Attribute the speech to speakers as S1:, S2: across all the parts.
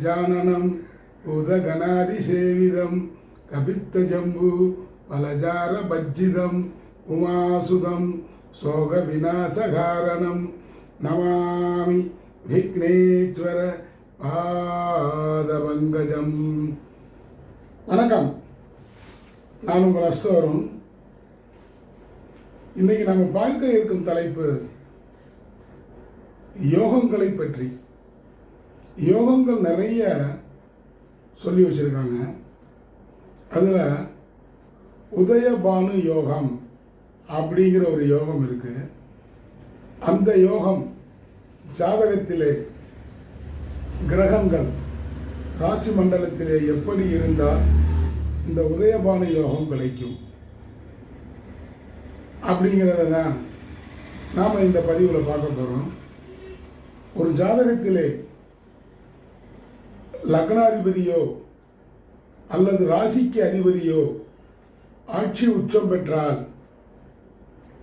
S1: கஜானனம் உதகணாதிசேவிதம் கபித்த ஜம்பு பலஜார பஜ்ஜிதம் உமாசுதம் சோக விநாசகாரணம் நமாமி விக்னேஸ்வர பாதபங்கஜம் வணக்கம். நான் உங்கள் அஸ்தோரும். இன்னைக்கு நம்ம பார்க்க இருக்கும் தலைப்பு யோகங்களை பற்றி. யோகங்கள் நிறைய சொல்லி வச்சுருக்காங்க. அதில் உதயபானு யோகம் அப்படிங்கிற ஒரு யோகம் இருக்குது அந்த யோகம் ஜாதகத்திலே கிரகங்கள் ராசி மண்டலத்திலே எப்படி இருந்தால் இந்த உதயபானு யோகம் கிடைக்கும். அப்படிங்கிறத தான் நாம் இந்த பதிவில் பார்க்க போகிறோம் ஒரு ஜாதகத்திலே லக்னாதிபதியோ அல்லது ராசிக்கு அதிபதியோ ஆட்சி உச்சம் பெற்றால்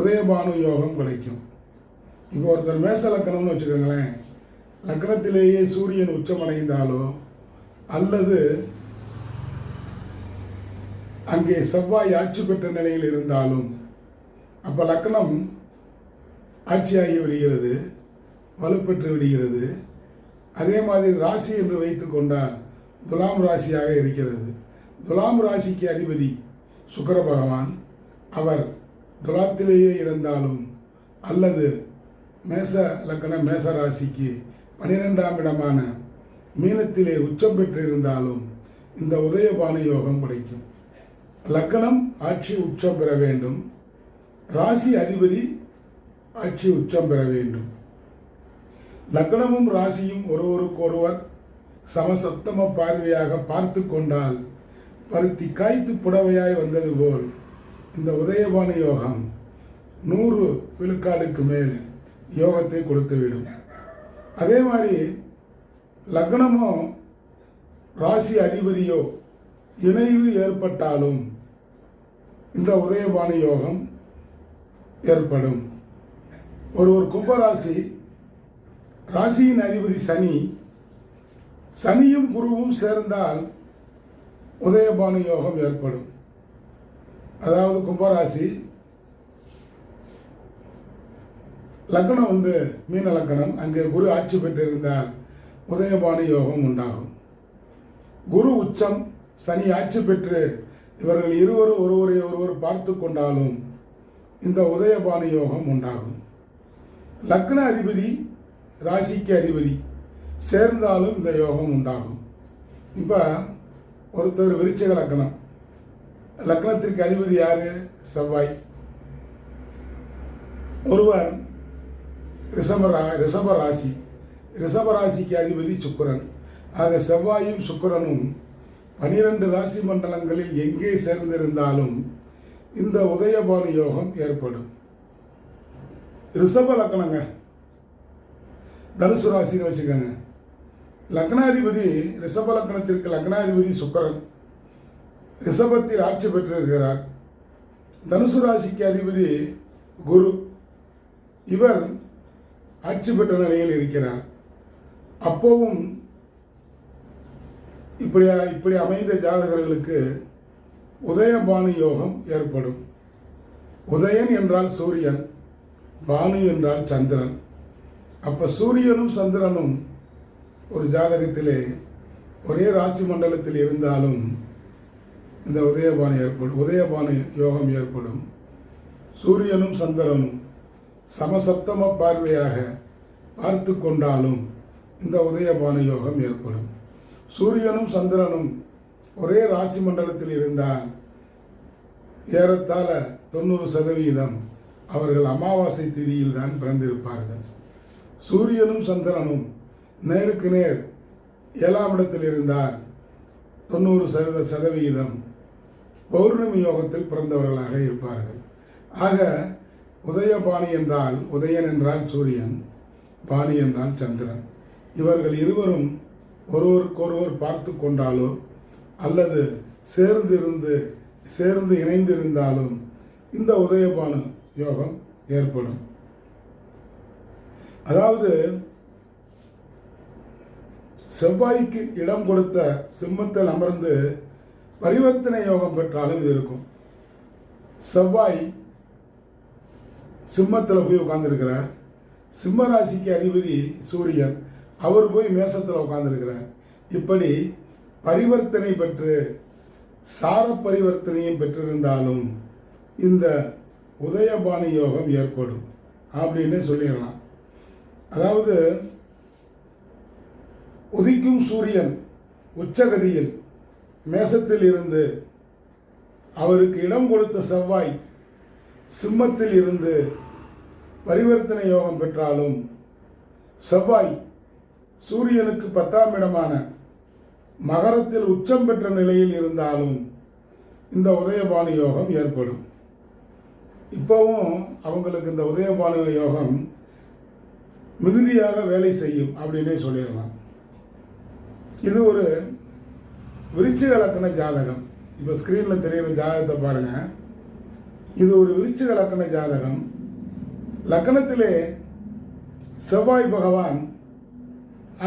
S1: உதயபானு யோகம் கிடைக்கும். இப்போ ஒருத்தர் மேச லக்கணம்னு வச்சுக்கோங்களேன். லக்னத்திலேயே சூரியன் உச்சமடைந்தாலோ அல்லது அங்கே செவ்வாய் ஆட்சி பெற்ற நிலையில் இருந்தாலும் அப்போ லக்னம் ஆட்சியாகி விடுகிறது வலுப்பெற்று விடுகிறது. அதே மாதிரி ராசி என்று வைத்து கொண்டால் துலாம் ராசியாக இருக்கிறது. துலாம் ராசிக்கு அதிபதி சுக்கர பகவான். அவர் துலாத்திலேயே இருந்தாலும் அல்லது மேச லக்கண மேச ராசிக்கு பனிரெண்டாம் இடமான மீனத்திலே உச்சம் பெற்றிருந்தாலும் இந்த உதயபானு யோகம் கிடைக்கும். லக்கணம் ஆட்சி உச்சம் பெற வேண்டும். ராசி அதிபதி ஆட்சி உச்சம் பெற வேண்டும். லக்னமும் ராசியும் ஒருவருக்கொருவர் சமசப்தம பார்வையாக பார்த்து கொண்டால் பருத்தி காய்த்து புடவையாய் வந்தது போல் இந்த உதயபான யோகம் நூறு விழுக்காடுக்கு மேல் யோகத்தை கொடுத்துவிடும். அதே மாதிரி லக்னமோ ராசி அதிபதியோ இணைவு ஏற்பட்டாலும் இந்த உதயபான யோகம் ஏற்படும். ஒரு ஒரு கும்பராசி ராசியின் அதிபதி சனி சனியும் குருவும் சேர்ந்தால் உதயபானு யோகம் ஏற்படும். அதாவது கும்பராசி லக்னம் வந்து மீன லக்கணம் அங்கே குரு ஆட்சி பெற்றிருந்தால் உதயபானு யோகம் உண்டாகும். குரு உச்சம் சனி ஆட்சி பெற்று இவர்கள் இருவரும் ஒருவரை ஒருவர் பார்த்து கொண்டாலும் இந்த உதயபானு யோகம் உண்டாகும். லக்ன அதிபதி ராசிக்கு அதிபதி. சேர்ந்தாலும் இந்த யோகம் உண்டாகும். இப்போ ஒருத்தர் விருச்சக லக்னம். லக்னத்திற்கு அதிபதி யார்? செவ்வாய். ஒருவர் ரிஷப ரா ரிஷப ராசி. ரிஷப ராசிக்கு அதிபதி சுக்கிரன். ஆக செவ்வாயும் சுக்கிரனும் பனிரெண்டு ராசி மண்டலங்களில் எங்கே சேர்ந்திருந்தாலும் இந்த உதயபானு யோகம் ஏற்படும். ரிஷப லக்னங்க. தனுசு ராசின்னு வச்சுக்கோங்க. லக்னாதிபதி ரிஷப லக்னத்திற்கு லக்னாதிபதி சுக்கரன். ரிஷபத்தில் ஆட்சி பெற்றிருக்கிறார். தனுசு ராசிக்கு அதிபதி குரு. இவர் ஆட்சி பெற்ற நிலையில் இருக்கிறார். அப்போவும் இப்படி இப்படி அமைந்த ஜாதகர்களுக்கு உதயபானு யோகம் ஏற்படும். உதயன் என்றால் சூரியன் பானு என்றால் சந்திரன். அப்போ சூரியனும் சந்திரனும் ஒரு ஜாதகத்திலே ஒரே ராசி மண்டலத்தில் இருந்தாலும் இந்த உதயபானை ஏற்படும் உதயபானை யோகம் ஏற்படும். சூரியனும் சந்திரனும் சமசப்தம பார்வையாக பார்த்து கொண்டாலும் இந்த உதயபான யோகம் ஏற்படும். சூரியனும் சந்திரனும் ஒரே ராசி மண்டலத்தில் இருந்தால் ஏறத்தாழ தொண்ணூறு சதவீதம் அவர்கள் அமாவாசை திதியில் தான் பிறந்திருப்பார்கள். சூரியனும் சந்திரனும் நேருக்கு நேர் ஏழாம் இடத்தில் இருந்தார். தொண்ணூறு சதவீத சதவிகிதம் பௌர்ணமி யோகத்தில் பிறந்தவர்களாக இருப்பார்கள். ஆக உதயபாணி என்றால் உதயன் என்றால் சூரியன் பாணி என்றால் சந்திரன். இவர்கள் இருவரும் ஒருவருக்கொருவர் பார்த்து கொண்டாலோ அல்லது சேர்ந்திருந்து சேர்ந்து இணைந்திருந்தாலும் இந்த உதயபானு யோகம் ஏற்படும். அதாவது செவ்வாய்க்கு இடம் கொடுத்த சிம்மத்தில் அமர்ந்து பரிவர்த்தனை யோகம் பெற்றாலும் இது இருக்கும். செவ்வாய் சிம்மத்தில் போய் உட்காந்துருக்கிறார் சிம்ம ராசிக்கு அதிபதி சூரியன் அவர் போய் மேசத்தில் உட்காந்துருக்கிறார் இப்படி பரிவர்த்தனை பெற்று சார பரிவர்த்தனையும் பெற்றிருந்தாலும் இந்த உதயபானி யோகம் ஏற்படும். அப்படின்னு சொல்லிடலாம். அதாவது உதிக்கும் சூரியன் உச்சகதியில் மேசத்தில் இருந்து அவருக்கு இடம் கொடுத்த செவ்வாய் சிம்மத்தில் இருந்து பரிவர்த்தனை யோகம் பெற்றாலும் செவ்வாய் சூரியனுக்கு பத்தாம் இடமான மகரத்தில் உச்சம் பெற்ற நிலையில் இருந்தாலும் இந்த உதயபானு யோகம் ஏற்படும். இப்போவும் அவங்களுக்கு இந்த உதயபானு யோகம் மிகுதியாக வேலை செய்யும் அப்படின்னே சொல்லிடலாம். இது ஒரு விருச்சிக லக்கண ஜாதகம். இப்போ ஸ்க்ரீனில் தெரியிற ஜாதகத்தை பாருங்கள் இது ஒரு விருச்சிக லக்கண ஜாதகம். லக்கணத்திலே செவ்வாய் பகவான்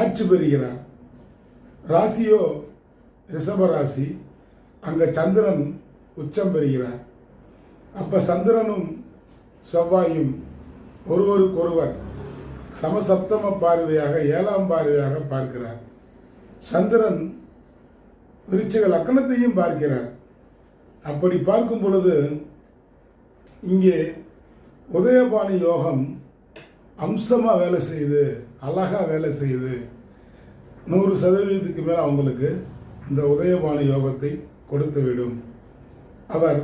S1: ஆட்சி பெறுகிறார். ராசியோ ரிஷப ராசி அங்கே சந்திரன் உச்சம் பெறுகிறார். அப்போ சந்திரனும் செவ்வாயும் ஒருவருக்கொருவர் சமசப்தம பார்வையாக ஏழாம் பார்வையாக பார்க்கிறார். சந்திரன் விருச்சிக லக்கணத்தையும் பார்க்கிறார். அப்படி பார்க்கும் பொழுது இங்கே உதயபாணி யோகம் அம்சமாக வேலை செய்யுது அழகாக வேலை செய்யுது நூறு சதவீதத்துக்கு மேல் அவங்களுக்கு இந்த உதயபாணி யோகத்தை கொடுத்துவிடும். அவர்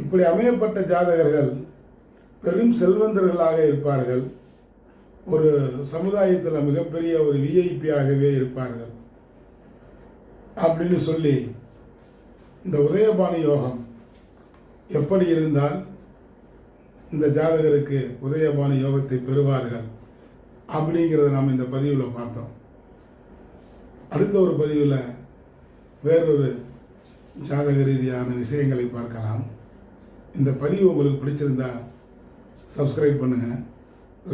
S1: இப்படி அமையப்பட்ட ஜாதகர்கள் பெரும் செல்வந்தர்களாக இருப்பார்கள். ஒரு சமுதாயத்தில் மிகப்பெரிய ஒரு விஐபியாகவே இருப்பார்கள். அப்படின்னு சொல்லி இந்த உதயபாணி யோகம் எப்படி இருந்தால் இந்த ஜாதகருக்கு உதயபாணி யோகத்தை பெறுவார்கள் அப்படிங்கிறத நாம் இந்த பதிவில் பார்த்தோம். அடுத்த ஒரு பதிவில் வேறொரு ஜாதக ரீதியான விஷயங்களை பார்க்கலாம். இந்த பதிவு உங்களுக்கு பிடிச்சிருந்தா சப்ஸ்கிரைப் பண்ணுங்கள்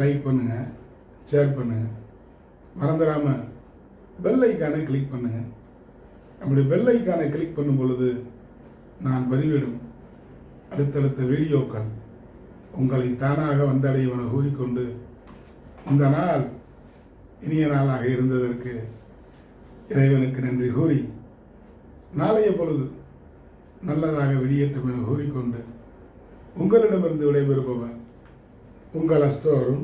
S1: லைக் பண்ணுங்கள் ஷேர் பண்ணுங்கள் மறந்துடாமல் பெல் ஐக்கானை கிளிக் பண்ணுங்கள் அப்படி பெல் ஐக்கானை கிளிக் பண்ணும் பொழுது நான் பதிவிடும் அடுத்தடுத்த வீடியோக்கள் உங்களை தானாக வந்தடையவன கூறிக்கொண்டு இந்த நாள் இனிய நாளாக இருந்ததற்கு இறைவனுக்கு நன்றி கூறி நாளைய பொழுது நல்லதாக வெளியேற்றும் என கூறிக்கொண்டு உங்களிடமிருந்து விடைபெறுபவர் உங்கள் அஸ்தோரும்